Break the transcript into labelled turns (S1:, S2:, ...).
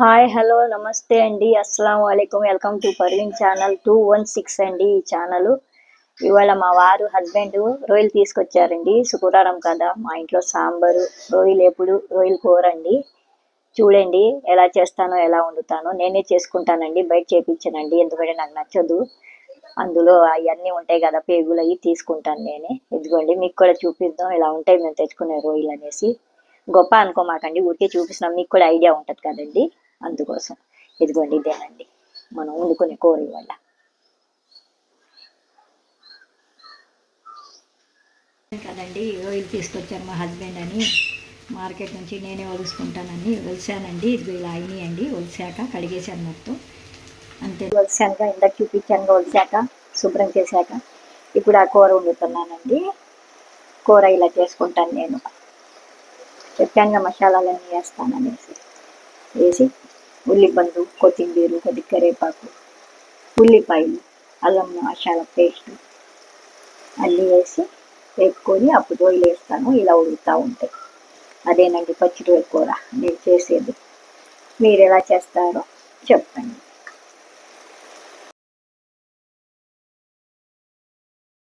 S1: Hi hello నమస్తే అండి. అస్సలం వాలేకం welcome to Parveen channel two one six అండి ఈ ఛానల్. ఇవాళ మా వారు హస్బెండ్ రొయ్యలు తీసుకొచ్చారండి. శుక్రవారం కదా మా ఇంట్లో సాంబారు రొయ్యలు ఎప్పుడు రొయ్యలు కూర అండి. చూడండి ఎలా చేస్తానో ఎలా వండుతానో. నేనే చేసుకుంటానండి బయట చేపించానండి. ఎందుకంటే నాకు నచ్చదు. అందులో అవన్నీ ఉంటాయి కదా పేగులు అవి తీసుకుంటాను నేనే. ఇదిగోండి మీకు కూడా చూపిద్దాం. ఇలా ఉంటాయి మేము తెచ్చుకునే రొయ్యలు అనేసి. గొప్ప అనుకోమాకండి ఊరికే చూపిస్తున్నాం. మీకు కూడా ఐడియా ఉంటుంది కదండి. అందుకోసం. ఇదిగోండి ఇదేనండి. మనం వండుకునే కూర వల్ల కదండి రొయ్యలు తీసుకొచ్చారు మా హస్బెండ్ అని. మార్కెట్ నుంచి నేనే ఒలుసుకుంటానని ఒలిసానండి. ఇది ఇలా అయినాయండి ఒలిసాక కడిగేసాను మొత్తం. అంతే. ఒలిసానుగా ఇందాక చూపించానుగా ఒలిసాక శుభ్రం చేశాక. ఇప్పుడు ఆ కూర వండుతున్నానండి. కూర ఇలా చేసుకుంటాను నేను. చెప్పానుగా మసాలాలన్నీ వేస్తాననేసి. వేసి ఉల్లిపండు కొత్తిమీర కొద్ది కరేపాకు ఉల్లిపాయలు అల్లం మసాలా పేస్ట్ అన్నీ వేసి వేపుకొని అప్పుడు రొయ్యలు వేస్తాను ఇలా ఉడుకుతూ ఉంటాయి. అదేనండి పచ్చి రొయ్య కూర. నేను చేసేది. మీరు ఎలా చేస్తారో చెప్పండి.